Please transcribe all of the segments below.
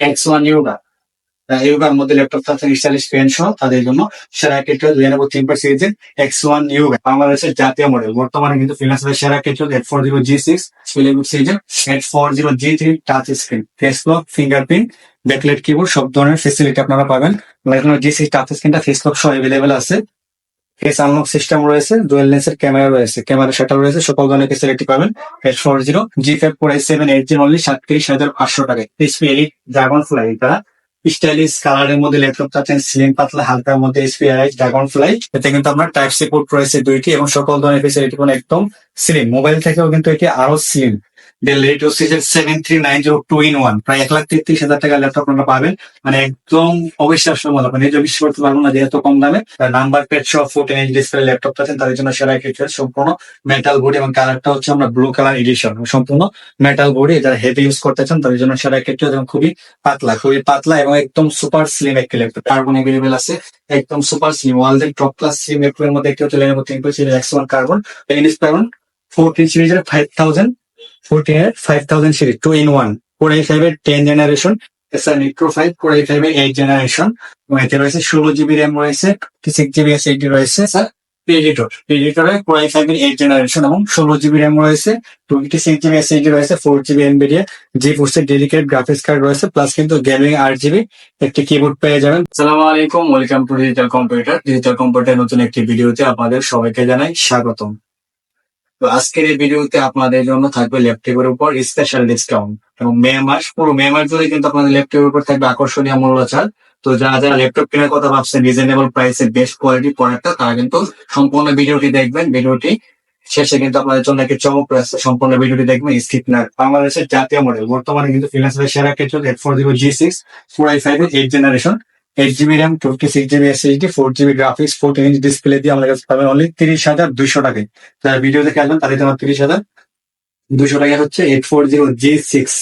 X one Yoga ইউগার মধ্যে laptop আছে স্টাইলিশ পেন সহ তাদের জন্য সেরা কেটে লেনোভো থিঙ্কপ্যাড সিরিজের এক্স ওয়ান ইউগা বাংলাদেশের জাতীয় মডেল বর্তমানে কিন্তু ফিনান্সের সেরা কেটে eight four zero G six Lenovo সিরিজের eight four zero G three touch screen face lock fingerprint backlit keyboard সব ধরনের ফেসিলিটি আপনারা পাবেন। জি সিক্স টাচ স্ক্রিনটা ফেস লক সহ অ্যাভেলেবেল আছে। ফেস আনলক সিস্টেম রয়েছে ডুয়েল লেন্সের ক্যামেরা রয়েছে ক্যামেরা শাটার রয়েছে, সকল ধরনের ফেসিলিটি পাবেন। Eight four zero G five four eight seven eight zero only সাতত্রিশ হাজার পাঁচশো টাকায়। এসপি এলিট ড্রাগন ফ্লাই এটা স্টাইলিশ কালারের মধ্যে ল্যাপটপ চাচ্ছেন স্লিম পাতলা, হালকার মধ্যে এসপিআই ড্রাগন ফ্লাই এতে কিন্তু আপনার টাইপ সি পোর্ট রয়েছে দুইটি এবং সকল ধরনের ফেসিলিটি একদম স্লিম মোবাইল থেকেও কিন্তু এটি আরও slim Dell rate seven three nine zero two in one প্রায় এক লাখ তেত্রিশ হাজার টাকা ল্যাপটপ আপনারা পাবেন। মানে একদম অবিশ্বাস্য মতো আপনি নিজে বিশ্বাস করতে পারবেন না যে এত কম দামে। নাম্বার প্লেট সহ ফোর্টিন ইঞ্চ ডিসপ্লে ল্যাপটপ আছেন তাদের জন্য সেরা কিছু সম্পূর্ণ মেটাল বডি এবং কালারটা হচ্ছে আমরা ব্লু কালার এডিশন সম্পূর্ণ মেটাল বডি যারা হেভি ইউজ করতে চান, তাদের জন্য সেরা কিছু এবং খুবই পাতলা খুবই পাতলা এবং একদম সুপার স্লিম একটি ল্যাপটপ কার্বন এভেলেবেল আছে, একদম সুপার স্লিম ওয়ার্ল্ডের টপ ক্লাস স্লিম ল্যাপটপ এর মধ্যে একটি হচ্ছে Lenovo ThinkPad series X one carbon Inspiron fourteen সিরিজের five thousand fourteen five thousand series two in one core i five এর টেন জেনারেশন এসআর নিক্রো ফাইভ কোর আই ফাইভ এর এইট জেনারেশন এতে রয়েছে ষোলো জিবি র্যাম রয়েছে সিক্স জিবি এস এইচডি রয়েছে স্যার ফাইভ এর এইট জেনারেশন এবং ষোলো জিবি র্যাম রয়েছে সিক্স জিবি এস রয়েছে four GB dedicate graphics card রয়েছে প্লাস কিন্তু গেমিং আট জিবি একটি কিবোর্ড পেয়ে যাবেন। সালামু আলাইকুম welcome to digital computer digital computer নতুন একটি ভিডিওতে আপনাদের সবাইকে জানাই স্বাগতম। তো আজকের এই ভিডিওতে আপনাদের জন্য থাকবে ল্যাপটপের উপর স্পেশাল ডিসকাউন্ট এবং মে মাস, পুরো মে মাস ধরে কিন্তু আপনাদের ল্যাপটপের উপর থাকবে আকর্ষণীয় মূল্য ছাড় তো যারা যারা ল্যাপটপ কেনার কথা ভাবছেন রিজনেবল প্রাইসে বেস্ট কোয়ালিটি প্রোডাক্টটা তারা কিন্তু সম্পূর্ণ ভিডিওটি দেখবেন। ভিডিওটি শেষে কিন্তু আপনাদের জন্য একটি চমক রয়েছে সম্পূর্ণ ভিডিওটি দেখবেন স্কিপ না। বাংলাদেশের জাতীয় মডেল বর্তমানে কিন্তু ফিনান্সের সেরা ক্ষেত্র eight four zero G six four i five eight generation eight GB RAM twenty six GB SSD four GB graphics fourteen inch display দিয়ে আমাদের কাছে পাবেন অনলি তিরিশ হাজার দুইশো টাকায়। যারা ভিডিও দেখে আসবেন, তাদের জন্য তিরিশ হাজার দুশো টাকা হচ্ছে eight four zero G six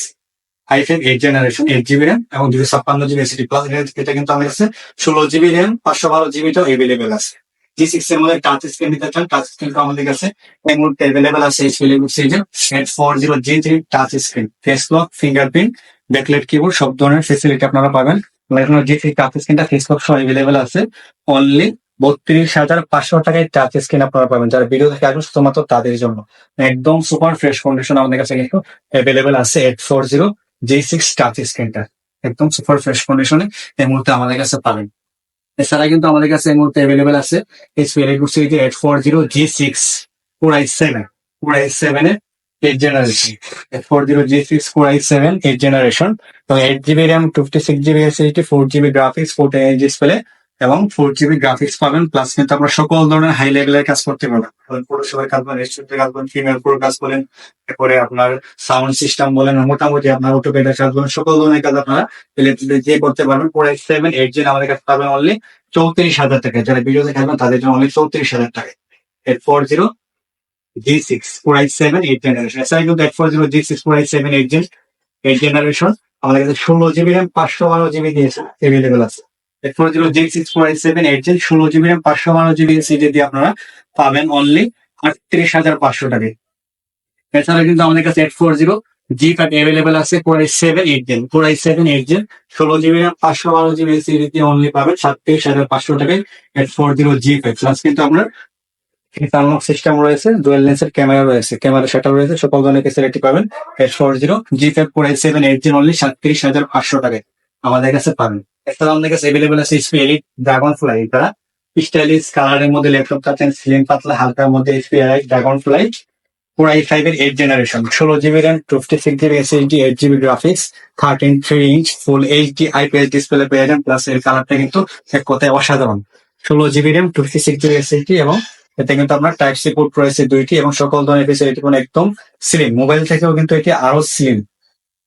i five eight generation eight GB RAM এবং দুশো ছাপ্পান্ন জিবি এসএসডি প্লাস এটা কিন্তু আমাদের কাছে ষোলো জিবি র্যাম পাঁচশো বারো জিবিটাও এভেলেবেল আছে। জি সিক্স এর মধ্যে টাচ স্ক্রিন নিতে চান টাচ স্ক্রিন তো আমাদের কাছে এই মুহূর্তে এভেলেবেল আছে এইচ ফিলিপ season eight four zero G three touch screen face lock fingerprint backlit keyboard সব ধরনের ফেসিলিটি আপনারা পাবেন। লেখনো জি থ্রি টাচ স্ক্রিনটা ফেসবুক সহ এভেলেবেল আছে অনলি বত্রিশ হাজার পাঁচশো টাকায় টাচ স্ক্রিন আপনারা পাবেন। যারা ভিডিও থেকে আসবেন, শুধুমাত্র তাদের জন্য। একদম সুপার ফ্রেশ কন্ডিশন আমাদের কাছে কিন্তু অ্যাভেলেবেল আছে eight four zero G six touch স্ক্রিনটা একদম সুপার ফ্রেশ কন্ডিশনে এই মুহূর্তে আমাদের কাছে পাবেন। এছাড়া কিন্তু আমাদের কাছে এই মুহূর্তে অ্যাভেলেবেল আছে HP series eight four zero G six four i seven four i seven এর eight generation four zero G six four i seven eight generation এবং eight GB RAM fifty six GB SSD four GB graphics four ten display এবং four GB graphics পাবেন plus কিন্তু আমরা সকল ধরনের high লেভেলের কাজ করতে পারবেন পৌরসভায় কাজ বলেন রেস্টুরেন্টে কাজ বলেন ফিমেল পুরো কাজ বলেন এরপরে আপনার সাউন্ড সিস্টেম বলেন, মোটামুটি আপনার অটোপেডের কাজ বলেন, সকল ধরনের কাজ আপনারা দিয়ে করতে পারবেন। Four eight seven eight gen আমাদের কাছে পাবেন অনলি চৌত্রিশ হাজার টাকা। যারা ভিডিও দেখে আসবেন তাদের জন্য অনলি চৌত্রিশ হাজার টাকা। Eight four zero G six four eight seven eight generation এছাড়া কিন্তু eight four zero G six four eight seven eight gen eight generation আমাদের কাছে ষোলো জিবি র্যাম পাঁচশো বারো জিবি দিয়েছে এভেলেবেল আছে। Eight four G six four seven eight gen ষোলো জিবি র্যাম পাঁচশো বারো জিবি এসিডি দিয়ে আপনারা পাবেন অনলি আটত্রিশ হাজার পাঁচশো টাকায়। এছাড়া কিন্তু আমাদের কাছে eight four zero G five available আছে eight seven eight gen four eight seven eight gen ষোলো জিবি র্যাম পাঁচশো বারো জিবি এসিডি দিয়ে অনলি পাবেন সাতত্রিশ হাজার পাঁচশো টাকায় eight four zero G five plus কিন্তু আপনার আনলক সিস্টেম রয়েছে ডুয়েল লেন্সের ক্যামেরা রয়েছে ক্যামেরা সেটা রয়েছে, সকল ধরনের ফেসিলিটি পাবেন eight four zero G five four eight seven eight gen only সাতত্রিশ হাজার পাঁচশো টাকায় আমাদের কাছে পাবেন। এছাড়া আমাদের কাছে এভেলেবেল আছে এইচপি এলিট ড্রাগন ফ্লাই তারা স্টাইলিশ কালারের মধ্যে ল্যাপটপ চাচ্ছেন স্লিম পাতলা হালকার মধ্যে HP elite dragonfly four i five এর এইট জেনারেশন ষোলো GB RAM fifty six GB SSD eight GB graphics thirteen three inch full HD IPS display পেয়ে যান প্লাস এর কালারটা কিন্তু এক কথায় অসাধারণ। ষোলো GB RAM fifty six GB SSD এবং এতে কিন্তু আপনার টাইপ সি পোর্ট রয়েছে দুইটি এবং সকল ধরনের ফেসিলিটি কোনো একদম স্লিম মোবাইল থেকেও কিন্তু এটি আরও স্লিম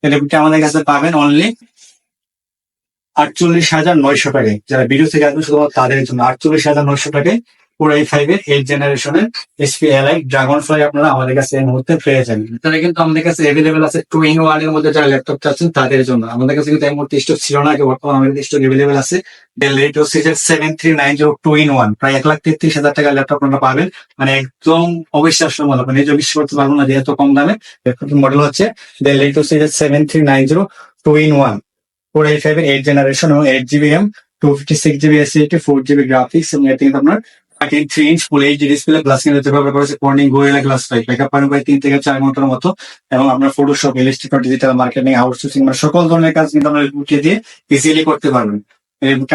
ল্যাপটপটি আমাদের কাছে পাবেন অনলি আটচল্লিশ হাজার নয়শো টাকায়। যারা ভিডিও থেকে আসবেন, শুধুমাত্র তাদের জন্য আটচল্লিশ হাজার নয়শো টাকায় ফোর আই ফাইভ এর এইট জেনারেশনের এসপি এলআই ড্রাগন ফ্লাই আপনারা আমাদের কাছে এই মুহূর্তে পেয়ে যাবেন। কিন্তু আমাদের কাছে এভেলেবেল আছে টু ওয়ানের মধ্যে যারা ল্যাপটপ চাচ্ছেন তাদের জন্য। আমাদের কাছে কিন্তু এই মুহূর্তে স্টক ছিল না বর্তমানে আমাদের স্টক এভেলেবেল আছে। ডেল রেটো সিজের seven three nine zero two in one প্রায় এক লাখ তেত্রিশ হাজার টাকার ল্যাপটপ আপনারা পাবেন। মানে একদম অবিশ্বাস্য মতো আপনি নিজে বিশ্বাস করতে পারবেন না যে এত কম দামে। ল্যাপটপের মডেল হচ্ছে ডেল রেটো সিজের seven three nine zero two in one four i five এর এইট জেনারেশন এবং eight GB RAM two fifty six GB এসিটি four GB graphics এবং এতে কিন্তু আপনার three inch full HD display plus কিন্তু এতে ব্যবহার করেছে Corning Gorilla glass five backup পাবেন প্রায় তিন থেকে চার ঘণ্টার মতো। এবং আপনার Photoshop Illustrator digital marketing outsourcing মানে সকল ধরনের কাজ কিন্তু আমরা বুকে দিয়ে ইজিলি করতে পারবেন।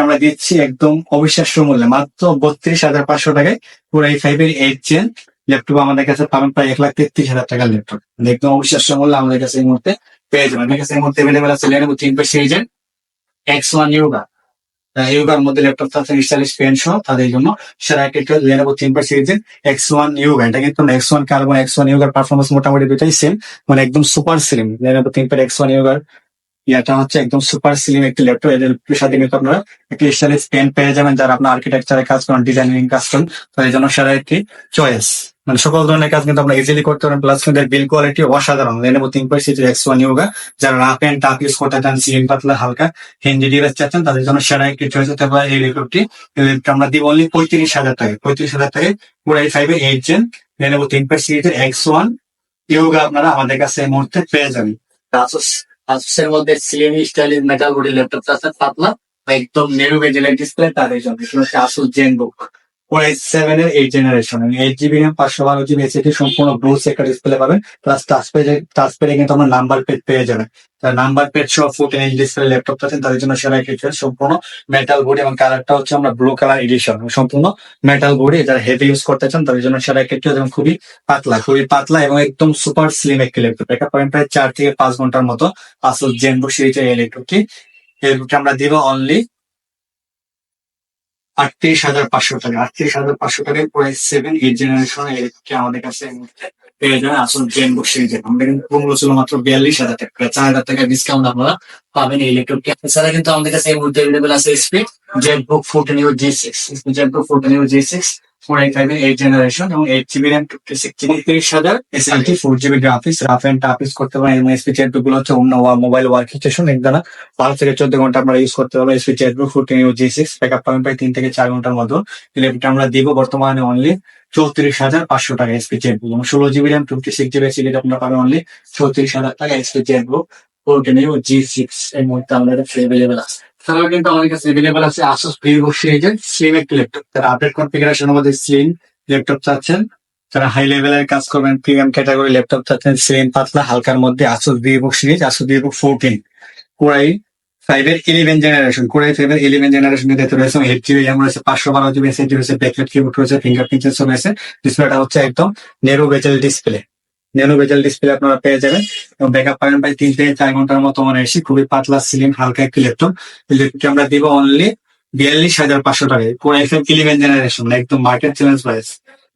আমরা দিচ্ছি একদম অবিশ্বাস্য মূল্যে, মাত্র বত্রিশ হাজার পাঁচশো টাকায় পুরো এই ফাইভ এর এইট জেন ল্যাপটপ আমাদের কাছে পাবেন প্রায় এক লাখ তেত্রিশ হাজার টাকার ল্যাপটপ একদম অবিশ্বাস্য মূল্যে আমাদের কাছে এই মুহূর্তে পেয়ে যাবেন। আমাদের কাছে এই মুহূর্তে অ্যাভেলেবেল আছে লেনোভো থিঙ্কপ্যাড সিরিজের এক্স ওয়ান ইউগা ইউগার মধ্যে ল্যাপটপ আছে স্টাইলিশ পেন সহ তাদের জন্য সেরা একটা লেনোভো থিঙ্কপ্যাড সিরিজের এক্স ওয়ান ইউগা এটা কিন্তু X one carbon X one ইউগার performance মোটামুটি দুটাই সেম মানে একদম super slim Lenovo ThinkPad X one ইউগার ইয়াটা হচ্ছে একদম সুপার স্লিম একটি ল্যাপটপ। এদের সাথে কিন্তু আপনারা একটি স্টাইলিশ পেন পেয়ে যাবেন। যারা আপনার আর্কিটেকচারে কাজ করেন ডিজাইনিং কাজ করেন, তাদের জন্য সেরা একটি চয়েস মানে সকল ধরনের কাজ কিন্তু আপনারা ইজিলি করতে পারেন প্লাস কিন্তু বিল কোয়ালিটি অসাধারণ। Lenovo ThinkPad series X one Yoga যারা রাফ এন্ড টাফ ইউজ করতে চান সিলিং পাতলা, হালকা, হিন্দি ডিভাইস চাচ্ছেন, তাদের জন্য সেরা একটি চয়েস হতে পারে এই ল্যাপটপটি আমরা দিব অনলি পঁয়ত্রিশ হাজার টাকা। পঁয়ত্রিশ হাজার টাকায় পুরো এই five eight gen Lenovo ThinkPad সিরিজের এক্স ওয়ান ইউগা আপনারা আমাদের কাছে এই মুহূর্তে পেয়ে যাবেন। আসুস আসুসের মধ্যে সিলিং স্টাইলিশ মেটাল বডি ল্যাপটপ আছে, পাতলা একদম নেরু বেজেলের ডিসপ্লে তাদের জন্য। আসুস জেন বুক সেভেন এর eight generation eight GB RAM পাঁচশো বারো জিবি এসিটি সম্পূর্ণ ব্লু একটা ডিসপ্লে পাবেন। প্লাস টাচ পেজে টাচ পেজে কিন্তু আমরা নাম্বার পেজ পেয়ে যাবেন। নাম্বার পেজ সহ ফুটেন এইচ ডিসপ্লে ল্যাপটপ আছেন তাদের জন্য সেরা একটি সম্পূর্ণ মেটাল বডি এবং কালারটা হচ্ছে আমরা ব্লু কালার এডিশন সম্পূর্ণ মেটাল বডি যারা হেভি ইউজ করতে চান, তাদের জন্য সেরা একটি এবং খুবই পাতলা। খুবই পাতলা এবং একদম সুপার স্লিম একটি ল্যাপটপ এটা পাবেন প্রায় চার থেকে পাঁচ ঘণ্টার মতো। আসল জেনবুক সিরিজের এই ল্যাপটপটি এই ল্যাপটপটি আমরা দিব অনলি আটত্রিশ হাজার পাঁচশো টাকা। আটত্রিশ হাজার পাঁচশো টাকায় পরে সেভেন এইট জেনারেশন ইলেকট্রিক আমাদের কাছে পেয়ে যাবেন। আসল জেন বুক সিরিজের আমাদের কিন্তু পনেরো ছিল মাত্র বিয়াল্লিশ হাজার টাকা। চার হাজার টাকা ডিসকাউন্ট আপনারা পাবেন এই ইলেকট্রিকটি এছাড়া কিন্তু আমাদের কাছে এই মুহূর্তে অ্যাভেলেবল আছে speed ZBook fourteen U G six ZBook fourteen U G six generation এবং এইট জিবি হাজার রাফ করতে এসপি গুলো হচ্ছে অন্য মোবাইল ওয়ার্ক থেকে চোদ্দ ঘণ্টা আপনারা ইউজ করতে এসপি জি সিক্স পাবেন তিন থেকে চার ঘণ্টার মতো। আমরা দিব বর্তমানে অনলি চৌত্রিশ হাজার পাঁচশো টাকা এসপি জেট বুক এবং ষোলো GB RAM fifty six GB SSD আপনারা পাবেন অনলি চৌত্রিশ হাজার টাকা SP ZenBook fourteen U G six এই মুহূর্তে আমাদের তাছাড়াও কিন্তু আমাদের কাছে অ্যাভেলেবল আছে আসুস স্লিম ল্যাপটপ তারা আপডেট কনফিগারেশনের মধ্যে স্লিম ল্যাপটপ চাচ্ছেন। যারা হাই লেভেলের কাজ করবেন প্রিমিয়াম ক্যাটাগরি ল্যাপটপ চাচ্ছেন স্লিম পাতলা, হালকার মধ্যে Asus Vivo series Asus Vivo fourteen core i five এর eleven generation core i five এর ইলেভেন জেনারেশন রয়েছে এইট জিবি র্যাম রয়েছে পাঁচশো বারো জিবি এসএসডি রয়েছে কিবোর্ড রয়েছে ফিঙ্গারপ্রিন্ট সেন্সর রয়েছে। ডিসপ্লেটা হচ্ছে একদম নেরো বেজেল ডিসপ্লে নেনো বেজাল ডিসপ্লে আপনারা পেয়ে যাবেন এবং ব্যাকআপ পাবেন প্রায় তিন থেকে চার ঘণ্টার মতো মনে এসে খুবই পাতলা সিলিং হালকা একটি ল্যাপটপ ল্যাপটপটি আমরা দিব অনলি বিয়াল্লিশ হাজার পাঁচশো টাকায় core i five eleven generation একদম মার্কেট চ্যালেঞ্জ প্রাইস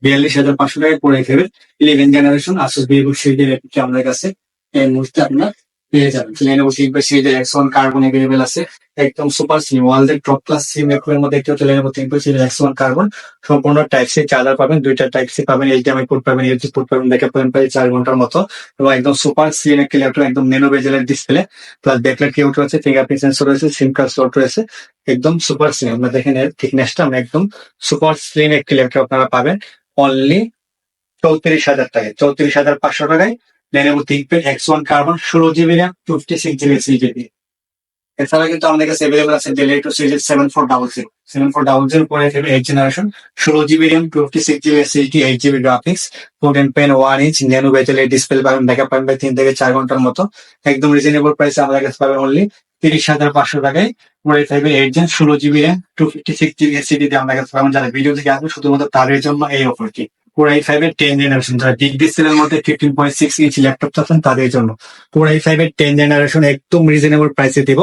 বিয়াল্লিশ হাজার পাঁচশো টাকায় core i five eleven generation Asus Vivo সিরিজের ল্যাপটপটি আমাদের কাছে। এই মুহূর্তে আপনার পেয়ে যাবেন এক্স ওয়ান কার্বন অ্যাভেলেবেল আছে, একদম সুপার স্লিম ওয়ার্ল্ডের টপ ক্লাস মধ্যে একটি হচ্ছে সিরিজ এক্স ওয়ান কার্বন সম্পূর্ণ টাইপ সি চার্জার পাবেন, দুইটা টাইপ সি পাবেন এইচডিএমআই পোর্ট পাবেন ইউজি পোর্ট পাবেন ব্যাকআপ পাবেন প্রায় চার ঘণ্টার মতো। এবং একদম সুপার স্লিম ল্যাপটপ একদম নেনো বেজেলের ডিসপ্লে প্লাস ব্যাকলাইট কিউট রয়েছে ফিঙ্গারপ্রিন্ট সেন্সর রয়েছে সিম কার্ড স্লট রয়েছে, একদম সুপার স্লিম আপনারা দেখেন থিকনেসটা আমরা একদম সুপার স্লিম একটি ল্যাপটপ আপনারা পাবেন অনলি চৌত্রিশ হাজার টাকায়, চৌত্রিশ হাজার পাঁচশো টাকায় থিঙ্কপ্যাড এক্স ওয়ান কার্বন ষোলো GB RAM fifty six GB CGB এছাড়া কিন্তু আমাদের কাছে অ্যাভেলেবল আছে Dell eight series seven four double zero seven four double zero পরে থাকবে এইট জেনারেশন ষোলো GB RAM fifty six GB SSD eight GB graphics food এন্ড পেন ওয়ান ইঞ্চ ন্যানো এই ডিসপ্লে পাবেন ব্যাকআপ পাবেন তিন থেকে চার ঘণ্টার মতো। একদম রিজনেবল প্রাইসে আমাদের কাছে পাবেন অনলি তিরিশ হাজার পাঁচশো টাকায়। পুরো থাকবে এইট জেন ষোলো GB RAM two fifty six GB SSD দিয়ে আমাদের কাছে পাবেন। যারা ভিডিও থেকে আসবে, শুধুমাত্র তাদের জন্য এই অফারটি কোরাই ফাইভ এর টেন জেনারেশন যারা বিগ ডিসপ্লের মধ্যে fifteen point six inch laptop চাচ্ছেন তাদের জন্য। কোরাই ফাইভ এর টেন জেনারেশন একদম রিজনেবল প্রাইসে দিব।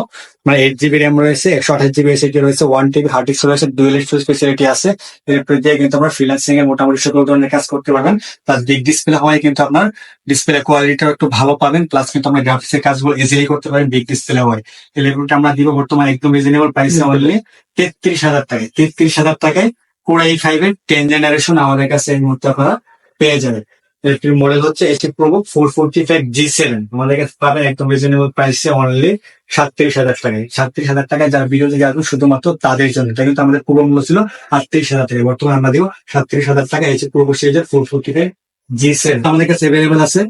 মানে এইট জিবি র্যাম রয়েছে একশো আঠাশ জিবি এসএসডি রয়েছে ওয়ান টিবি হার্ড ডিস্ক রয়েছে ডুয়েল স্টোরেজ ফেসিলিটি আছে। এরপর দিয়ে কিন্তু আপনার ফ্রিল্যান্সিং এর মোটামুটি সকল ধরনের কাজ করতে পারবেন। প্লাস বিগ ডিসপ্লে হওয়ায় কিন্তু আপনার ডিসপ্লে কোয়ালিটিটা একটু ভালো পাবেন। প্লাস কিন্তু আপনার গ্রাফিক্স এর কাজগুলো ইজিলি করতে পারেন বিগ ডিসপ্লে হয় এই ল্যাপটপটা আমরা দিব বর্তমানে একদম রিজনেবল প্রাইসে অনলি তেত্রিশ হাজার টাকায়। তেত্রিশ হাজার টাকায় কোরাই ফাইভ এর টেন জেনারেশন আমাদের কাছে এই মুহূর্তে আপনারা পেয়ে যাবেন। এটির মডেল হচ্ছে AC ProBook four forty five G seven আমাদের কাছে পাবেন একদম রিজনেবল প্রাইসে অনলি সাতত্রিশ হাজার টাকায়। সাতত্রিশ হাজার টাকায় যারা ভিডিও থেকে আসবেন, শুধুমাত্র তাদের জন্য। এটা কিন্তু আমাদের পূর্ব মূল্য ছিল আটত্রিশ হাজার টাকা বর্তমানে আমরা দিব সাতত্রিশ হাজার টাকা এসি প্রোবো সিরিজের four forty five G seven আমাদের কাছে অ্যাভেলেবেল আছে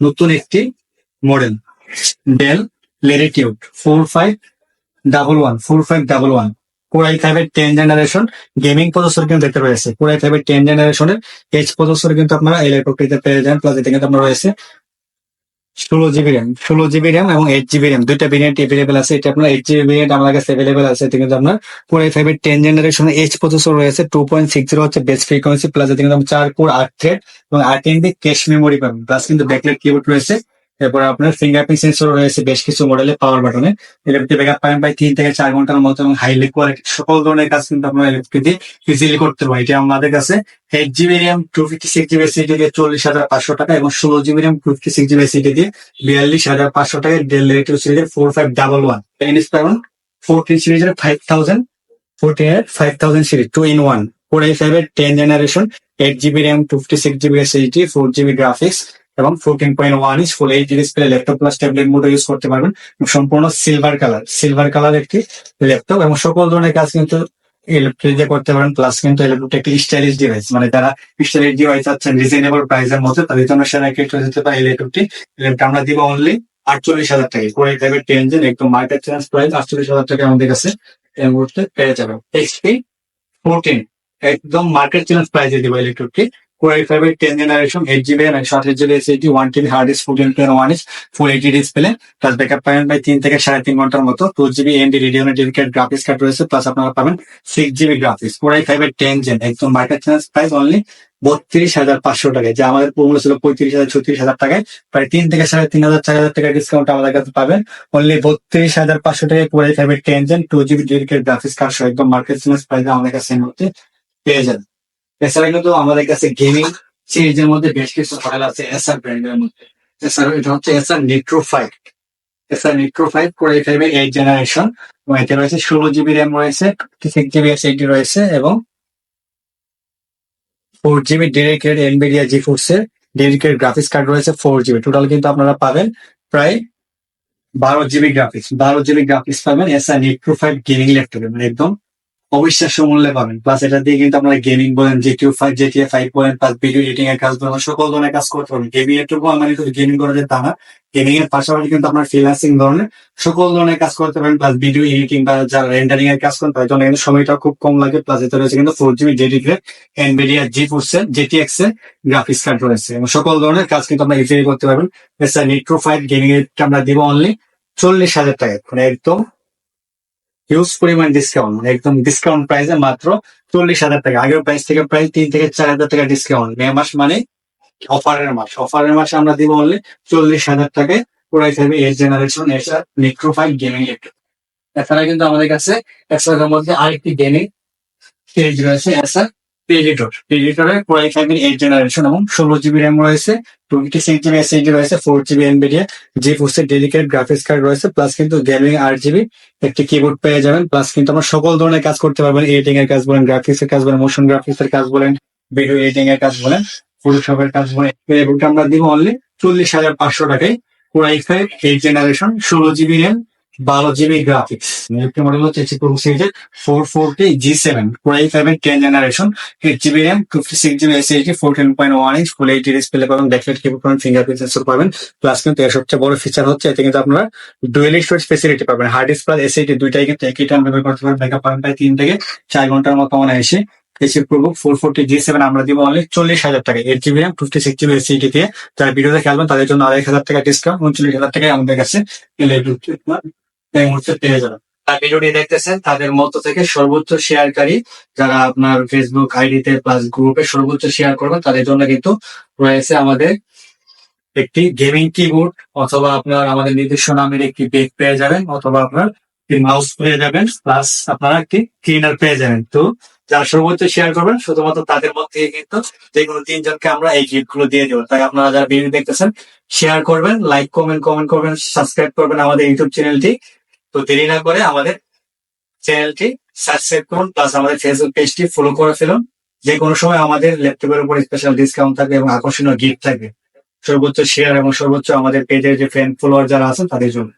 নতুন একটি model Dell Latitude four five double one four five double one core i ফাইভের টেন জেনারেশন গেমিং প্রসেসর কিন্তু দেখতে রয়েছে কোরাই ফাইভের টেন জেনারেশনের এইচ প্রসেসর কিন্তু আপনারা এই ল্যাপটপটিতে পেয়ে যান প্লাস এতে কিন্তু আপনার রয়েছে ষোলো জিবি র্যাম ষোলো জিবি র্যাম এবং এইট জিবি র্যাম দুইটা ভেরিয়েন্ট এভেলেবেল আছে। এটা আপনার এইট জিবি ভেরিয়েন্ট আমাদের কাছে এভেলেবেল আছে, এতে কিন্তু আপনার কোরাই ফাইভের টেন জেনারেশনের এইচ প্রসেসর রয়েছে। টু পয়েন্ট সিক্স জিরো হচ্ছে বেস্ট ফ্রিকোয়েন্সি প্লাস এতে কিন্তু চার কোর আট থ্রেড এবং আট এমবি ক্যাশ মেমোরি পাবেন। প্লাস কিন্তু ব্যাকলাইট কিবোর্ড রয়েছে। এরপর আপনার ফিঙ্গারপ্রিন্ট সেন্সর রয়েছে, বেশ কিছু মডেলে পাওয়ার বাটনে ইলেকট্রিক ব্যাকআপ পাবেন প্রায় তিন থেকে চার ঘণ্টার মতো এবং হাইলি কোয়ালিটি সকল ধরনের কাজ কিন্তু আপনার ইলেকট্রিক দিয়ে ইজিলি করতে পারবেন এটা আমাদের কাছে eight GB RAM two fifty six GB SSD দিয়ে চল্লিশ হাজার পাঁচশো টাকা এবং ষোলো GB RAM two fifty six GB SSD দিয়ে বিয়াল্লিশ হাজার পাঁচশো টাকা ডেল রেটিও সিরিজের ফোর ফাইভ ডাবল ওয়ান পাবেন ফোরটিন সিরিজের ফাইভ থাউজেন্ড ফোরটিন এর five thousand series two in one four I five এর ten generation eight GB RAM two fifty six GB SSD four GB graphics এবং fourteen point one inch full H display laptop plus tablet মোডে use করতে পারবেন। সম্পূর্ণ silver colour silver colour একটি laptop এবং সকল ধরনের কাজ কিন্তু ইলেকট্রিক দিয়ে করতে পারেন প্লাস কিন্তু ইলেকট্রিক একটি স্টাইলিশ ডিভাইস মানে যারা স্টাইলিশ ডিভাইস আছেন রিজনেবল প্রাইসের মধ্যে, তাদের জন্য সেরা কেট যেতে পারে ইলেকট্রিকটি ল্যাপটপ আমরা দিব অনলি আটচল্লিশ হাজার টাকা করে যাবে টেন জেন একদম মার্কেট চেঞ্জ প্রাইস আটচল্লিশ হাজার টাকা আমাদের কাছে এই মুহূর্তে পেয়ে যাবে এইচপি ফোরটিন একদম মার্কেট চেঞ্জ প্রাইসে দিব ইলেকট্রিকটি কোয়াই ফাইভ এর টেন জেনারেশন এইট জিবি একশো আঠাশ GB SSD one TB hard disk fourteen point one inch full HD display plus backup পাবেন প্রায় তিন থেকে সাড়ে তিন ঘণ্টার মতো টু জিবি এনডি রেডিওনের ডেডিকেট গ্রাফিক্স কার্ড রয়েছে প্লাস আপনারা পাবেন six GB graphics core i five এর টেন জেন একদম মার্কেট চেঞ্জ প্রাইস অনলি বত্রিশ হাজার পাঁচশো টাকায়, যা আমাদের পুরো ছিল পঁয়ত্রিশ হাজার, ছত্রিশ হাজার টাকায়, প্রায় তিন থেকে সাড়ে তিন হাজার, চার হাজার টাকা ডিসকাউন্ট আমাদের কাছে পাবেন অনলি বত্রিশ হাজার পাঁচশো টাকায় কোয়াই ফাইভ এর ten gen two GB dedicate graphics card একদম মার্কেট প্রাইস আমাদের কাছে পেয়ে যান এছাড়া কিন্তু আমাদের কাছে গেমিং সিরিজের মধ্যে বেশ কিছু মডেল আছে এসআর ব্র্যান্ডের মধ্যে। এছাড়া এটা হচ্ছে Acer Nitro five Acer Nitro five core i five এর এইট জেনারেশন এতে রয়েছে ষোলো জিবি র্যাম রয়েছে সিক্স জিবি এসএইচডি রয়েছে এবং four GB dedicated Nvidia GeForce এর ডেডিকেটেড গ্রাফিক্স কার্ড রয়েছে ফোর জিবি টোটাল কিন্তু আপনারা পাবেন প্রায় বারো জিবি গ্রাফিক্স বারো জিবি গ্রাফিক্স পাবেন এসআর নিট্রো ফাইভ গেমিং ল্যাপটপে মানে একদম অবিশ্বাস্য মূল্যে পাবেন। প্লাস এটা দিয়ে কিন্তু আপনারা গেমিং বলেন জিটিও ফাইভ জিটিএ ফাইভ বলেন প্লাস ভিডিও এডিটিং এর কাজ বলেন সকল ধরনের কাজ করতে পারবেন। গেমিং এরটুকু মানে শুধু গেমিং করা যায় তা না গেমিং এর পাশাপাশি কিন্তু আপনার ফ্রিল্যান্সিং ধরনের সকল ধরনের কাজ করতে পারেন প্লাস ভিডিও এডিটিং বা যারা রেন্ডারিং এর কাজ করেন, তাদের জন্য কিন্তু সময়টা খুব কম লাগে। প্লাস এতে রয়েছে কিন্তু four GB dedicate Nvidia GeForce এর জিটিএক্স এর গ্রাফিক্স কার্ড রয়েছে। এবং সকল ধরনের কাজ কিন্তু আপনারা ইজিলি করতে পারবেন। এছাড়া নিট্রো ফাইভ গেমিং এর আমরা দিব অনলি চল্লিশ হাজার টাকা। মানে একদম হিউজ পরিমাণ ডিসকাউন্ট মানে একদম ডিসকাউন্ট প্রাইসে মাত্র চল্লিশ হাজার টাকা। আগের প্রাইস থেকে প্রায় তিন থেকে চার হাজার টাকা ডিসকাউন্ট মে মাস মানে অফারের মাস। অফারের মাসে আমরা দিব অনলি চল্লিশ হাজার টাকায় পুরাই থাকবে S generation Acer micro five gaming এছাড়া কিন্তু আমাদের কাছে এছাড়ার মধ্যে আরেকটি গেমিং সিরিজ রয়েছে এসআর পেডিটর পেডিটরের পুরাই ফাইভ এইট জেনারেশন এবং ষোলো জিবি র্যাম রয়েছে টোয়েন্টি সিক্স জিবি এসএইচডি রয়েছে ফোর জিবি এনবিডিয়া জি ফোর্সের ডেডিকেট গ্রাফিক্স কার্ড রয়েছে প্লাস কিন্তু গেমিং আট জিবি একটি কিবোর্ড পেয়ে যাবেন প্লাস কিন্তু আমরা সকল ধরনের কাজ করতে পারবেন এডিটিং এর কাজ বলেন গ্রাফিক্স এর কাজ বলেন মোশন গ্রাফিক্স এর কাজ বলেন ভিডিও এডিটিং এর কাজ বলেন ফটোশপ এর কাজ বলেন, এই আমরা দিব অনলি চল্লিশ হাজার পাঁচশো টাকায়। Core i five eight generation ষোলো জিবি র্যাম বারো জিবি গ্রাফিক্স একটি মডেল হচ্ছে এইচপি প্রো সিরিজের four forty G seven core i five এর ten generation eight GB RAM fifty six GB four ten point one inch full HD display পাবেন backlight keyboard পাবেন fingerprint sensor পাবেন। Plus কিন্তু এর সবচেয়ে বড় ফিচার হচ্ছে, এতে কিন্তু আপনারা ডুয়েল স্টোরেজ ফেসিলিটি পাবেন। হার্ড ডিস্ক প্লাস এসএইচডি দুইটাই কিন্তু একই টাইম ব্যবহার করতে পারবেন ব্যাকআপ পাবেন প্রায় তিন থেকে চার ঘণ্টার মতো মনে এসে ProBook four forty G seven আমরা দিব অনলি চল্লিশ হাজার টাকা eight GB RAM fifty six GB SSD দিয়ে। যারা ভিডিওতে খেলবেন, তাদের জন্য আড়াই হাজার টাকা ডিসকাউন্ট উনচল্লিশ হাজার টাকায় আমাদের কাছে এই মুহূর্তে পেয়ে যাবেন। তার ভিডিওটি দেখতেছেন তাদের মধ্য থেকে সর্বোচ্চ শেয়ারকারী যারা আপনার ফেসবুক আইডিতে প্লাস গ্রুপে সর্বোচ্চ শেয়ার করবেন, তাদের জন্য কিন্তু রয়েছে আমাদের একটি গেমিং কিবোর্ড অথবা আপনার আমাদের নিজস্ব নামের একটি বেগ পেয়ে যাবেন অথবা আপনার মাউস পেয়ে যাবেন প্লাস আপনারা একটি ক্লিনার পেয়ে যাবেন। তো যারা সর্বোচ্চ শেয়ার করবেন, শুধুমাত্র তাদের মধ্যে কিন্তু যে কোনো তিনজনকে আমরা এই গিফটগুলো দিয়ে দেবো। তাই আপনারা যারা ভিডিও দেখতেছেন শেয়ার করবেন লাইক কমেন্ট কমেন্ট করবেন সাবস্ক্রাইব করবেন আমাদের ইউটিউব চ্যানেলটি তো দেরি না করে আমাদের চ্যানেলটি সাবস্ক্রাইব করুন প্লাস আমাদের ফেসবুক পেজটি ফলো করে ফেলুন। যে কোনো সময় আমাদের ল্যাপটপের উপর স্পেশাল ডিসকাউন্ট থাকবে এবং আকর্ষণীয় গিফট থাকবে। সর্বোচ্চ শেয়ার এবং সর্বোচ্চ আমাদের পেজের যে ফ্রেন্ড ফলোয়ার যারা আছেন তাদের জন্য।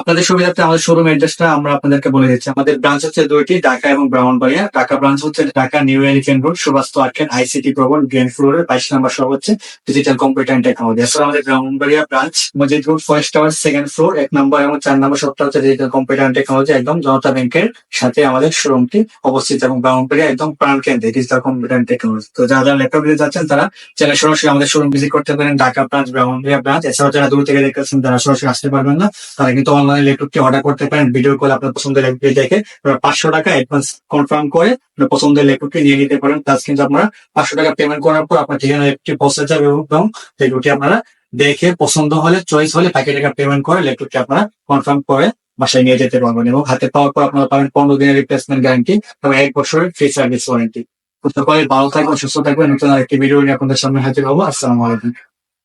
আপনাদের সুবিধার্থে আমাদের শোরুম অ্যাড্রেসটা আমরা আপনাদেরকে বলে দিচ্ছি। আমাদের ব্রাঞ্চ হচ্ছে দুইটি, ঢাকা এবং ব্রাহ্মণবাড়িয়া। ঢাকা ব্রাঞ্চ হচ্ছে Dhaka New Elephant Road Subastu arcade ICT প্রবণ গ্রেন ফ্লোরের বাইশ নম্বর সব হচ্ছে ডিজিটাল কম্পিউটার টেকনোলজি এছাড়া আমাদের ব্রাহ্মণবাড়িয়া ব্রাঞ্চ মসজিদ road first tower second floor এক নম্বর এবং চার নম্বর সবটা হচ্ছে ডিজিটাল কম্পিউটার টেকনোলজি একদম জনতা ব্যাংকের সাথে আমাদের শোরুমটি অবস্থিত এবং ব্রাহ্মণবাড়িয়া একদম প্রাণ কেন্দ্রে ডিজিটাল কম্পিউটার টেকনোলজি তো যারা যারা ল্যাপটপ নিতে যাচ্ছেন, তারা চাইলে সরাসরি আমাদের শোরুম ভিজিট করতে পারেন, ঢাকা ব্রাঞ্চ ব্রাহ্মণবাড়িয়া ব্রাঞ্চ এছাড়াও যারা দূর থেকে দেখতেছেন, তারা সরাসরি আসতে পারবেন না। তারা কিন্তু অনলাইনে ল্যাপটপটি অর্ডার করতে পারেন ভিডিও কল আপনার পছন্দের ল্যাপটপটি দেখে পাঁচশো টাকা অ্যাডভান্স কনফার্ম করে আপনার পছন্দের ল্যাপটপটি নিয়ে নিতে পারেন। প্লাস কিন্তু আপনারা পাঁচশো টাকা পেমেন্ট করার পর আপনার ঠিকানা একটি পৌঁছে যাবে এবং ল্যাপটপটি আপনারা দেখে পছন্দ হলে চয়েস হলে বাকি টাকা পেমেন্ট করে ল্যাপটপটি আপনারা কনফার্ম করে বাসায় নিয়ে যেতে পারবেন এবং হাতে পাওয়ার পর আপনারা পাবেন পনেরো দিনের রিপ্লেসমেন্ট গ্যারান্টি এবং এক বছরের ফ্রি সার্ভিস ওয়ারেন্টি ভালো থাকবেন, সুস্থ থাকবেন। নতুন আরেকটি ভিডিও নিয়ে আপনাদের সামনে হাজির হব। আসসালামু আলাইকুম।